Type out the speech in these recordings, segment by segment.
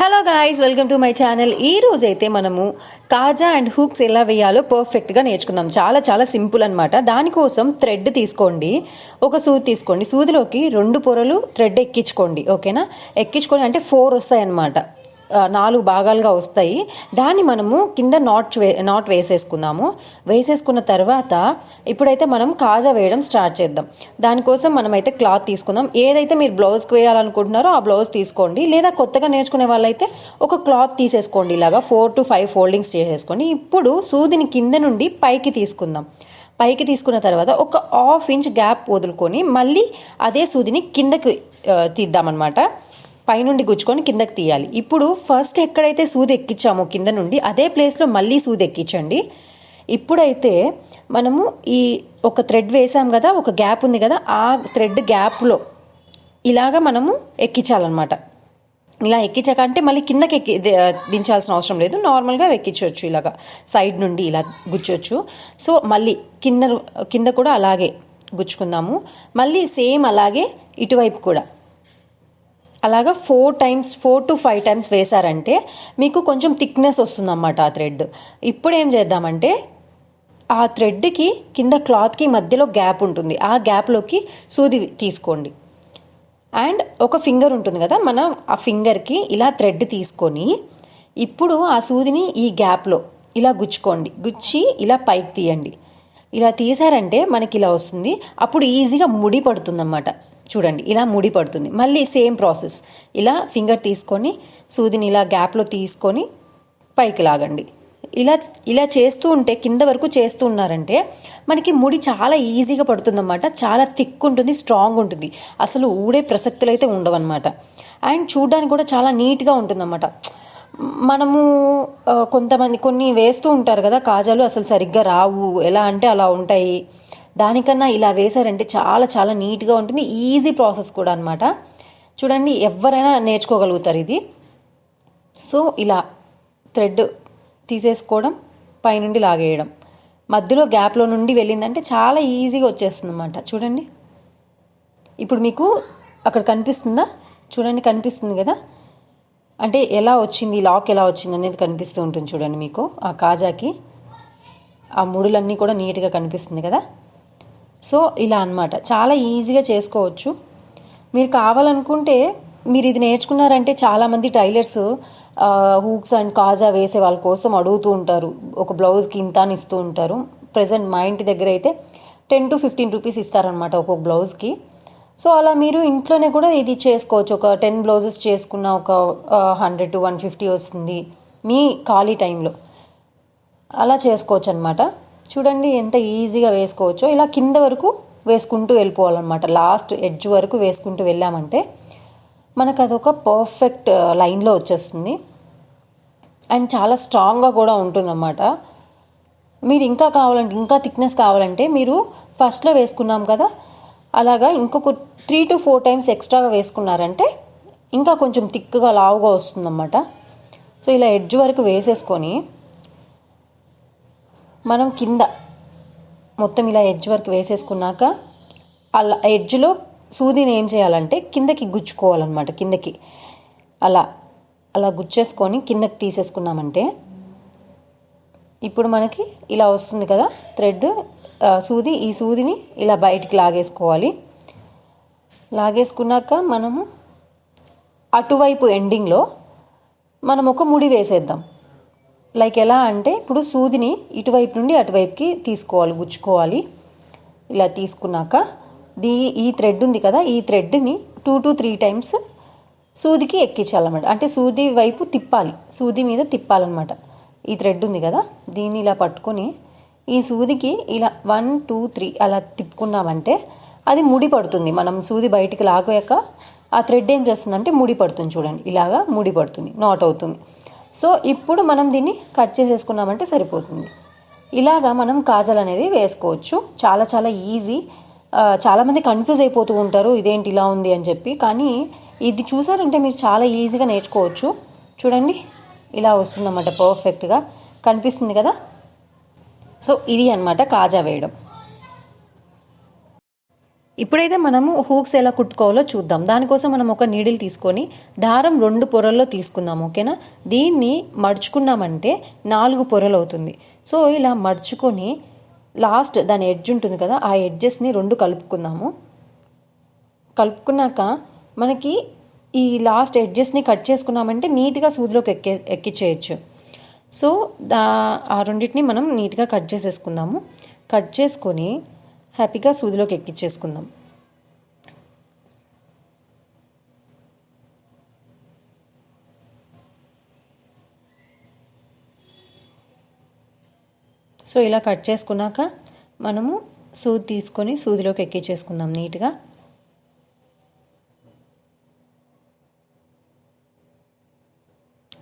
Hello guys welcome to my channel ఈ రోజు అయితే మనము కాజా అండ్ హుక్స్ ఎలా వేయాలో పర్ఫెక్ట్గా నేర్చుకుందాం. చాలా చాలా సింపుల్ అనమాట దానికోసం థ్రెడ్ తీసుకోండి. ఒక సూది తీసుకోండి. సూదిలోకి రెండు పొరలు థ్రెడ్ ఎక్కించుకోండి. ఓకేనా? ఎక్కించుకోండి అంటే ఫోర్ వస్తాయన్నమాట. నాలుగు భాగాలుగా వస్తాయి. దాన్ని మనము కింద నాట్ వే నాట్ వేసేసుకుందాము. వేసేసుకున్న తర్వాత ఇప్పుడైతే మనం కాజా వేయడం స్టార్ట్ చేద్దాం. దానికోసం మనమైతే క్లాత్ తీసుకుందాం. ఏదైతే మీరు బ్లౌజ్కి వేయాలనుకుంటున్నారో ఆ బ్లౌజ్ తీసుకోండి. లేదా కొత్తగా నేర్చుకునే వాళ్ళైతే ఒక క్లాత్ తీసేసుకోండి ఇలాగా. ఫోర్ టు ఫైవ్ ఫోల్డింగ్స్ చేసేసుకోండి ఇప్పుడు సూదిని కింద నుండి పైకి తీసుకుందాం. పైకి తీసుకున్న తర్వాత ఒక హాఫ్ ఇంచ్ గ్యాప్ వదులుకొని మళ్ళీ అదే సూదిని కిందకి ఆ, తీద్దామన్నమాట. పైనుండి గుచ్చుకొని కిందకి తీయాలి. ఇప్పుడు ఫస్ట్ ఎక్కడైతే సూది ఎక్కించామో కింద నుండి అదే ప్లేస్లో మళ్ళీ సూది ఎక్కించండి. ఇప్పుడైతే మనము ఈ ఒక థ్రెడ్ వేసాం కదా ఒక గ్యాప్ ఉంది కదా ఆ థ్రెడ్ గ్యాప్లో ఇలాగా మనము ఎక్కించాలన్నమాట. ఇలా ఎక్కించాక అంటే మళ్ళీ కిందకి ఎక్కి దించాల్సిన అవసరం లేదు. నార్మల్గా ఎక్కించవచ్చు ఇలాగా. సైడ్ నుండి ఇలా గుచ్చొచ్చు. సో మళ్ళీ కింద కింద కూడా అలాగే గుచ్చుకుందాము. మళ్ళీ సేమ్ అలాగే ఇటువైపు కూడా. అలాగా four times four to five times వేశారంటే మీకు కొంచెం థిక్నెస్ వస్తుందన్నమాట ఆ థ్రెడ్ ఇప్పుడు ఏం చేద్దామంటే ఆ థ్రెడ్కి కింద క్లాత్కి మధ్యలో గ్యాప్ ఉంటుంది. ఆ గ్యాప్లోకి సూది తీసుకోండి. అండ్ ఒక ఫింగర్ ఉంటుంది కదా మనం ఆ ఫింగర్కి ఇలా థ్రెడ్ తీసుకొని ఇప్పుడు ఆ సూదిని ఈ గ్యాప్లో ఇలా గుచ్చుకోండి. గుచ్చి ఇలా పైకి తీయండి. ఇలా తీసారంటే మనకి ఇలా వస్తుంది. అప్పుడు ఈజీగా ముడి పడుతుందన్నమాట. చూడండి ఇలా ముడి పడుతుంది. మళ్ళీ సేమ్ ప్రాసెస్. ఇలా ఫింగర్ తీసుకొని సూదిని ఇలా గ్యాప్లో తీసుకొని పైకి లాగండి. ఇలా ఇలా చేస్తూ ఉంటే కింద వరకు చేస్తూ ఉన్నారంటే మనకి ముడి చాలా ఈజీగా పడుతుందన్నమాట. చాలా థిక్ ఉంటుంది స్ట్రాంగ్ ఉంటుంది. అసలు ఊడే ప్రసక్తులు అయితే ఉండవన్నమాట. అండ్ చూడడానికి కూడా చాలా నీట్గా ఉంటుందన్నమాట. మనము కొంతమంది కొన్ని వేస్తూ ఉంటారు కదా కాజాలు అసలు సరిగ్గా రావు. ఎలా అంటే అలా ఉంటాయి. దానికన్నా ఇలా వేశారంటే చాలా చాలా నీట్గా ఉంటుంది. ఈజీ ప్రాసెస్ కూడా అనమాట చూడండి ఎవరైనా నేర్చుకోగలుగుతారు ఇది. సో ఇలా థ్రెడ్ తీసేసుకోవడం పైనుండి లాగేయడం. మధ్యలో గ్యాప్లో నుండి వెళ్ళిందంటే చాలా ఈజీగా వచ్చేస్తుంది అనమాట చూడండి. ఇప్పుడు మీకు అక్కడ కనిపిస్తుందా? చూడండి కనిపిస్తుంది కదా? అంటే ఎలా వచ్చింది లాక్ ఎలా వచ్చింది అనేది కనిపిస్తూ ఉంటుంది చూడండి మీకు ఆ కాజాకి. ఆ ముడులన్నీ కూడా నీట్గా కనిపిస్తుంది కదా? సో ఇలా అన్నమాట. చాలా ఈజీగా చేసుకోవచ్చు. మీరు కావాలనుకుంటే మీరు ఇది నేర్చుకున్నారంటే చాలామంది టైలర్స్ హూక్స్ అండ్ కాజా వేసే వాళ్ళ కోసం అడుగుతూ ఉంటారు. ఒక బ్లౌజ్కి ఇంత అని ఇస్తూ ఉంటారు. ప్రజెంట్ మా ఇంటి దగ్గర అయితే టెన్ టు ఫిఫ్టీన్ రూపీస్ ఇస్తారనమాట ఒక్కొక్క బ్లౌజ్కి సో అలా మీరు ఇంట్లోనే కూడా ఇది చేసుకోవచ్చు. ఒక టెన్ బ్లౌజెస్ చేసుకున్న ఒక హండ్రెడ్ టు వన్ ఫిఫ్టీ వస్తుంది మీ ఖాళీ టైంలో అలా చేసుకోవచ్చు అనమాట చూడండి ఎంత ఈజీగా వేసుకోవచ్చో. ఇలా కింద వరకు వేసుకుంటూ వెళ్ళిపోవాలన్నమాట. లాస్ట్ ఎడ్జ్ వరకు వేసుకుంటూ వెళ్ళామంటే మనకు అదొక పర్ఫెక్ట్ లైన్లో వచ్చేస్తుంది. అండ్ చాలా స్ట్రాంగ్గా కూడా ఉంటుందన్నమాట. మీరు ఇంకా కావాలంటే ఇంకా థిక్నెస్ కావాలంటే మీరు ఫస్ట్లో వేసుకున్నాం కదా అలాగా ఇంకొక త్రీ టు ఫోర్ టైమ్స్ ఎక్స్ట్రాగా వేసుకున్నారంటే ఇంకా కొంచెం థిక్గా లావుగా వస్తుందన్నమాట. సో ఇలా ఎడ్జ్ వరకు వేసేసుకొని మనం కింద మొత్తం ఇలా ఎడ్జ్ వరకు వేసేసుకున్నాక అలా ఎడ్జ్లో సూదిని ఏం చేయాలంటే కిందకి గుచ్చుకోవాలన్నమాట కిందకి. అలా అలా గుచ్చేసుకొని కిందకి తీసేసుకున్నామంటే ఇప్పుడు మనకి ఇలా వస్తుంది కదా థ్రెడ్ సూది. ఈ సూదిని ఇలా బయటికి లాగేసుకోవాలి. లాగేసుకున్నాక మనము అటువైపు ఎండింగ్లో మనం ఒక ముడి వేసేద్దాం. లైక్ ఎలా అంటే ఇప్పుడు సూదిని ఇటువైపు నుండి అటువైపుకి తీసుకోవాలి గుచ్చుకోవాలి. ఇలా తీసుకున్నాక దీ ఈ థ్రెడ్ ఉంది కదా ఈ థ్రెడ్ని టూ టు త్రీ టైమ్స్ సూదికి ఎక్కించాలన్నమాట. అంటే సూది వైపు తిప్పాలి సూది మీద తిప్పాలన్నమాట. ఈ థ్రెడ్ ఉంది కదా దీన్ని ఇలా పట్టుకొని ఈ సూదికి ఇలా వన్ టూ త్రీ అలా తిప్పుకున్నామంటే అది ముడి పడుతుంది. మనం సూది బయటికి లాగాక ఆ థ్రెడ్ ఏం చేస్తుందంటే ముడి పడుతుంది చూడండి. ఇలాగా ముడి పడుతుంది నాట్ అవుతుంది. సో ఇప్పుడు మనం దీన్ని కట్ చేసేసుకున్నామంటే సరిపోతుంది. ఇలాగా మనం కాజల్ అనేది వేసుకోవచ్చు. చాలా చాలా ఈజీ. చాలామంది కన్ఫ్యూజ్ అయిపోతూ ఉంటారు ఇదేంటి ఇలా ఉంది? అని చెప్పి. కానీ ఇది చూసారంటే మీరు చాలా ఈజీగా నేర్చుకోవచ్చు. చూడండి ఇలా వస్తుందన్నమాట పర్ఫెక్ట్గా కనిపిస్తుంది కదా? సో ఇది అన్నమాట కాజా వేయడం. ఇప్పుడైతే మనము హూక్స్ ఎలా కుట్టుకోవాలో చూద్దాం. దానికోసం మనం ఒక నీడిల్ తీసుకొని దారం రెండు పొరల్లో తీసుకుందాం ఓకేనా? దీన్ని మడుచుకున్నామంటే నాలుగు పొరలు అవుతుంది సో ఇలా మడుచుకొని లాస్ట్ దాని ఎడ్జ్ ఉంటుంది కదా ఆ ఎడ్జెస్ని రెండు కలుపుకుందాము. కలుపుకున్నాక మనకి ఈ లాస్ట్ ఎడ్జెస్ని కట్ చేసుకున్నామంటే నీట్గా సూదిలోకి ఎక్కే ఎక్కించేయచ్చు సో దా ఆ రెండింటిని మనం నీట్గా కట్ చేసేసుకుందాము. కట్ చేసుకొని హ్యాపీగా సూదిలోకి ఎక్కించేసుకుందాం. సో ఇలా కట్ చేసుకున్నాక మనము సూది తీసుకొని సూదిలోకి ఎక్కించేసుకుందాం నీట్గా.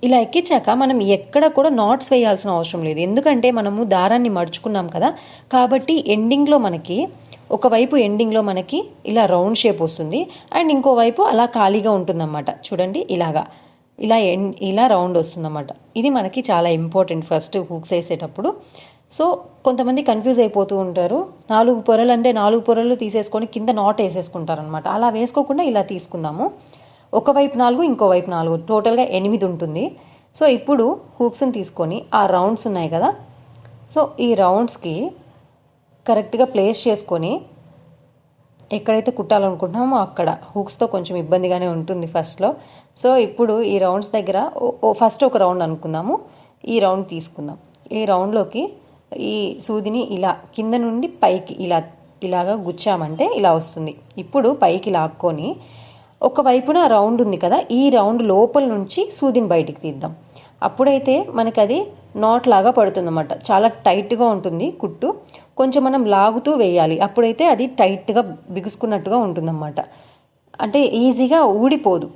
ఇలా ఎక్కించాక మనం ఎక్కడ కూడా నాట్స్ వేయాల్సిన అవసరం లేదు. ఎందుకంటే మనము దారాన్ని మడుచుకున్నాం కదా. కాబట్టి ఎండింగ్లో మనకి ఒకవైపు ఎండింగ్లో మనకి ఇలా రౌండ్ షేప్ వస్తుంది. అండ్ ఇంకోవైపు అలా ఖాళీగా ఉంటుందన్నమాట. చూడండి ఇలాగా. ఇలా ఎన్ ఇలా రౌండ్ వస్తుందన్నమాట. ఇది మనకి చాలా ఇంపార్టెంట్ ఫస్ట్ హుక్స్ వేసేటప్పుడు. సో కొంతమంది కన్ఫ్యూజ్ అయిపోతూ ఉంటారు. నాలుగు పొరలు అంటే నాలుగు పొరలు తీసేసుకొని కింద నాట్ వేసేసుకుంటారనమాట అలా వేసుకోకుండా ఇలా తీసుకుందాము. ఒకవైపు నాలుగు ఇంకోవైపు నాలుగు. టోటల్గా ఎనిమిది ఉంటుంది. సో ఇప్పుడు హూక్స్ని తీసుకొని ఆ రౌండ్స్ ఉన్నాయి కదా. సో ఈ రౌండ్స్కి కరెక్ట్గా ప్లేస్ చేసుకొని ఎక్కడైతే కుట్టాలనుకుంటున్నామో అక్కడ హూక్స్తో కొంచెం ఇబ్బందిగానే ఉంటుంది ఫస్ట్లో. సో ఇప్పుడు ఈ రౌండ్స్ దగ్గర ఫస్ట్ ఒక రౌండ్ అనుకుందాము. ఈ రౌండ్ తీసుకుందాం. ఈ రౌండ్లోకి ఈ సూదిని ఇలా కింద నుండి పైకి ఇలా ఇలాగా గుచ్చామంటే ఇలా వస్తుంది. ఇప్పుడు పైకి లాక్కొని ఒకవైపున రౌండ్ ఉంది కదా ఈ రౌండ్ లోపల నుంచి సూదిని బయటికి తీద్దాం. అప్పుడైతే మనకి అది నాట్ లాగా పడుతుందన్నమాట. చాలా టైట్గా ఉంటుంది కుట్టు. కొంచెం మనం లాగుతూ వేయాలి. అప్పుడైతే అది టైట్గా బిగుసుకున్నట్టుగా ఉంటుందన్నమాట. అంటే ఈజీగా ఊడిపోదు.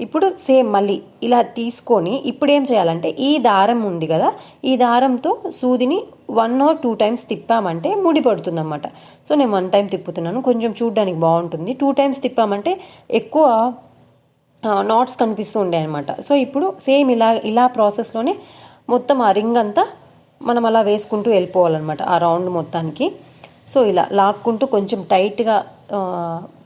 ఇప్పుడు సేమ్ మళ్ళీ ఇలా తీసుకొని ఇప్పుడు ఏం చేయాలంటే ఈ దారం ఉంది కదా ఈ దారంతో సూదిని వన్ ఆర్ టూ టైమ్స్ తిప్పామంటే ముడి పడుతుంది అనమాట సో నేను వన్ టైం తిప్పుతున్నాను కొంచెం చూడడానికి బాగుంటుంది. టూ టైమ్స్ తిప్పామంటే ఎక్కువ నాట్స్ కనిపిస్తూ ఉండే అనమాట సో ఇప్పుడు సేమ్ ఇలా ఇలా ప్రాసెస్లోనే మొత్తం ఆ రింగ్ అంతా మనం అలా వేసుకుంటూ వెళ్ళిపోవాలన్నమాట ఆ రౌండ్ మొత్తానికి. సో ఇలా లాక్కుంటూ కొంచెం టైట్గా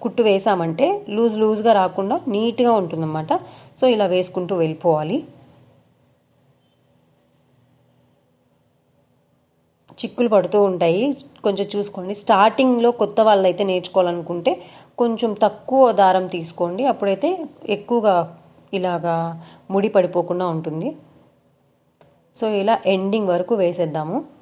కుట్టు వేసామంటే లూజ్ లూజ్గా రాకుండా నీట్గా ఉంటుందన్నమాట. సో ఇలా వేసుకుంటూ వెళ్ళిపోవాలి. చిక్కులు పడుతూ ఉంటాయి. కొంచెం చూసుకోండి. స్టార్టింగ్లో కొత్త వాళ్ళైతే నేర్చుకోవాలనుకుంటే కొంచెం తక్కువ దారం తీసుకోండి. అప్పుడైతే ఎక్కువగా ఇలాగా ముడి పడిపోకుండా ఉంటుంది. సో ఇలా ఎండింగ్ వరకు వేసేద్దాము.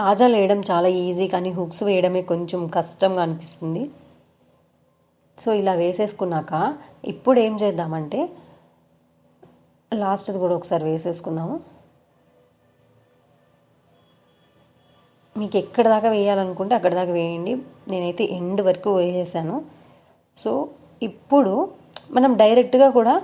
కాజాలు వేయడం చాలా ఈజీ కానీ హుక్స్ వేయడమే కొంచెం కష్టంగా అనిపిస్తుంది. సో ఇలా వేసేసుకున్నాక ఇప్పుడు ఏం చేద్దామంటే లాస్ట్ది కూడా ఒకసారి వేసేసుకుందాము. మీకు ఎక్కడ దాకా వేయాలనుకుంటే అక్కడ దాకా వేయండి. నేనైతే ఎండ్ వరకు వేసేసాను. సో ఇప్పుడు మనం డైరెక్ట్గా కూడా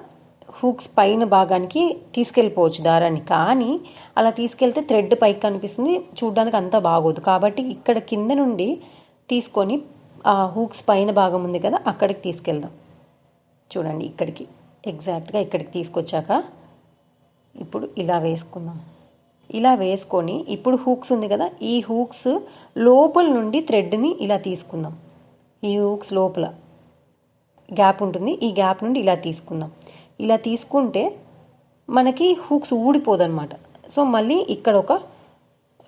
హూక్స్ పైన భాగానికి తీసుకెళ్ళిపోవచ్చు దారాన్ని. కానీ అలా తీసుకెళ్తే థ్రెడ్ పైకి కనిపిస్తుంది. చూడడానికి అంతా బాగోదు. కాబట్టి ఇక్కడ కింద నుండి తీసుకొని ఆ హూక్స్ పైన భాగం ఉంది కదా అక్కడికి తీసుకెళ్దాం. చూడండి ఇక్కడికి. ఎగ్జాక్ట్గా ఇక్కడికి తీసుకొచ్చాక ఇప్పుడు ఇలా వేసుకుందాం. ఇలా వేసుకొని ఇప్పుడు హూక్స్ ఉంది కదా ఈ హూక్స్ లోపల నుండి థ్రెడ్ని ఇలా తీసుకుందాం. ఈ హూక్స్ లోపల గ్యాప్ ఉంటుంది. ఈ గ్యాప్ నుండి ఇలా తీసుకుందాం. ఇలా తీసుకుంటే మనకి హుక్స్ ఊడిపోదన్నమాట. సో మళ్ళీ ఇక్కడ ఒక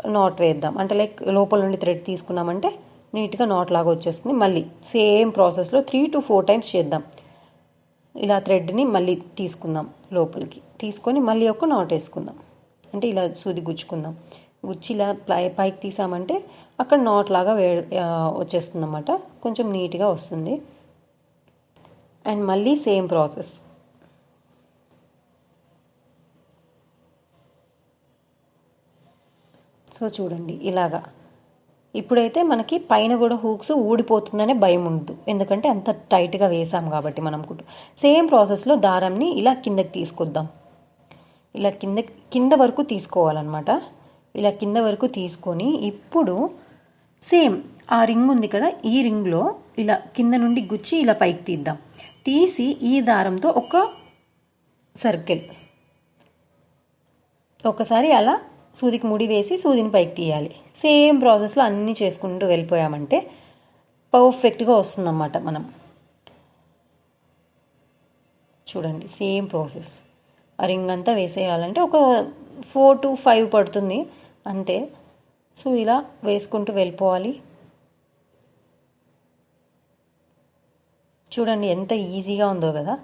నాట్ వేద్దాం. అంటే లైక్ లోపల నుండి థ్రెడ్ తీసుకున్నామంటే నీట్గా నాట్ లాగా వచ్చేస్తుంది. మళ్ళీ సేమ్ ప్రాసెస్లో త్రీ టు ఫోర్ టైమ్స్ చేద్దాం. ఇలా థ్రెడ్ని మళ్ళీ తీసుకుందాం లోపలికి. తీసుకొని మళ్ళీ ఒక నాట్ వేసుకుందాం. అంటే ఇలా సూది గుచ్చుకుందాం. గుచ్చి ఇలా పై పైకి తీసామంటే అక్కడ నాట్ లాగా వే వచ్చేస్తుంది అన్నమాట కొంచెం నీట్గా వస్తుంది. అండ్ మళ్ళీ సేమ్ ప్రాసెస్ సో చూడండి ఇలాగా. ఇప్పుడైతే మనకి పైన కూడా హూక్స్ ఊడిపోతుందనే భయం ఉండదు. ఎందుకంటే అంత టైట్గా వేసాం కాబట్టి మనం కుట్టు. సేమ్ ప్రాసెస్లో దారంని ఇలా కిందకి తీసుకొద్దాం. ఇలా కింద కింద వరకు తీసుకోవాలన్నమాట. ఇలా కింద వరకు తీసుకొని ఇప్పుడు సేమ్ ఆ రింగ్ ఉంది కదా ఈ రింగ్లో ఇలా కింద నుండి గుచ్చి ఇలా పైకి తీద్దాం. తీసి ఈ దారంతో ఒక సర్కిల్ ఒకసారి అలా సూదికి ముడి వేసి సూదిని పైకి తీయాలి. సేమ్ ప్రాసెస్లో అన్నీ చేసుకుంటూ వెళ్ళిపోయామంటే పర్ఫెక్ట్గా వస్తుందన్నమాట మనం. చూడండి సేమ్ ప్రాసెస్. ఆ రింగ్ అంతా వేసేయాలంటే ఒక ఫోర్ టు ఫైవ్ పడుతుంది. అంతే. సో ఇలా వేసుకుంటూ వెళ్ళిపోవాలి. చూడండి ఎంత ఈజీగా ఉందో కదా.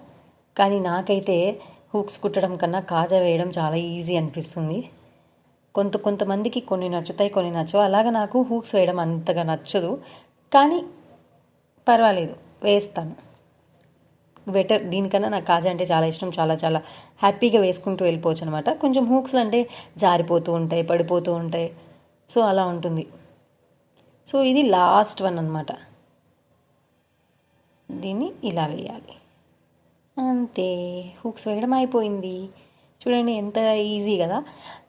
కానీ నాకైతే హుక్స్ కుట్టడం కన్నా కాజా వేయడం చాలా ఈజీ అనిపిస్తుంది. కొంత కొంతమందికి కొన్ని నచ్చుతాయి కొన్ని నచ్చవు. అలాగా నాకు హూక్స్ వేయడం అంతగా నచ్చదు. కానీ పర్వాలేదు వేస్తాను. బెటర్ దీనికన్నా నాకు కాజా అంటే చాలా ఇష్టం. చాలా చాలా హ్యాపీగా వేసుకుంటూ వెళ్ళిపోవచ్చు అనమాట కొంచెం హూక్స్లు అంటే జారిపోతూ ఉంటాయి పడిపోతూ ఉంటాయి. సో అలా ఉంటుంది. సో ఇది లాస్ట్ వన్ అనమాట దీన్ని ఇలా వేయాలి. అంతే. హుక్స్ వేయడం అయిపోయింది. చూడండి ఎంత ఈజీ కదా.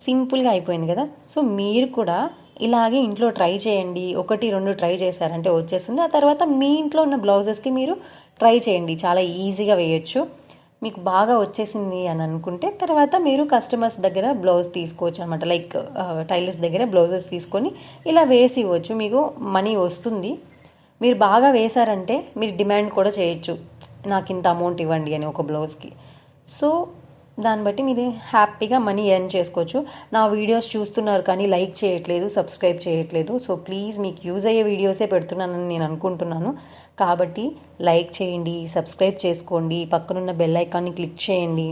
సింపుల్గా అయిపోయింది కదా. సో మీరు కూడా ఇలాగే ఇంట్లో ట్రై చేయండి. ఒకటి రెండు ట్రై చేశారంటే వచ్చేస్తుంది ఆ తర్వాత మీ ఇంట్లో ఉన్న బ్లౌజెస్కి మీరు ట్రై చేయండి. చాలా ఈజీగా వేయొచ్చు. మీకు బాగా వచ్చేసింది అని అనుకుంటే తర్వాత మీరు కస్టమర్స్ దగ్గర బ్లౌజ్ తీసుకోవచ్చు అనమాట లైక్ టైలర్స్ దగ్గర బ్లౌజెస్ తీసుకొని ఇలా వేసి ఇవ్వచ్చు. మీకు మనీ వస్తుంది. మీరు బాగా వేశారంటే మీరు డిమాండ్ కూడా చేయొచ్చు. నాకు ఇంత అమౌంట్ ఇవ్వండి అని ఒక బ్లౌజ్కి సో దాన్ని బట్టి మీరు హ్యాపీగా మనీ ఎర్న్ చేసుకోవచ్చు. నా వీడియోస్ చూస్తున్నారు కానీ లైక్ చేయట్లేదు సబ్స్క్రైబ్ చేయట్లేదు. సో ప్లీజ్ మీకు యూజ్ అయ్యే వీడియోసే పెడుతున్నానని నేను అనుకుంటున్నాను. కాబట్టి లైక్ చేయండి సబ్స్క్రైబ్ చేసుకోండి పక్కనున్న బెల్ ఐకాన్ని క్లిక్ చేయండి.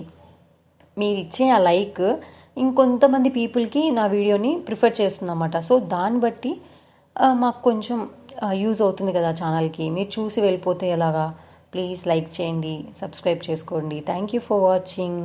మీరు ఇచ్చే ఆ లైక్ ఇంకొంతమంది పీపుల్కి నా వీడియోని ప్రిఫర్ చేస్తుందన్నమాట. సో దాన్ని బట్టి మాకు కొంచెం యూజ్ అవుతుంది కదా ఛానల్కి. మీరు చూసి వెళ్ళిపోతే ఎలాగా? ప్లీజ్ లైక్ చేయండి సబ్స్క్రైబ్ చేసుకోండి. Thank you for watching.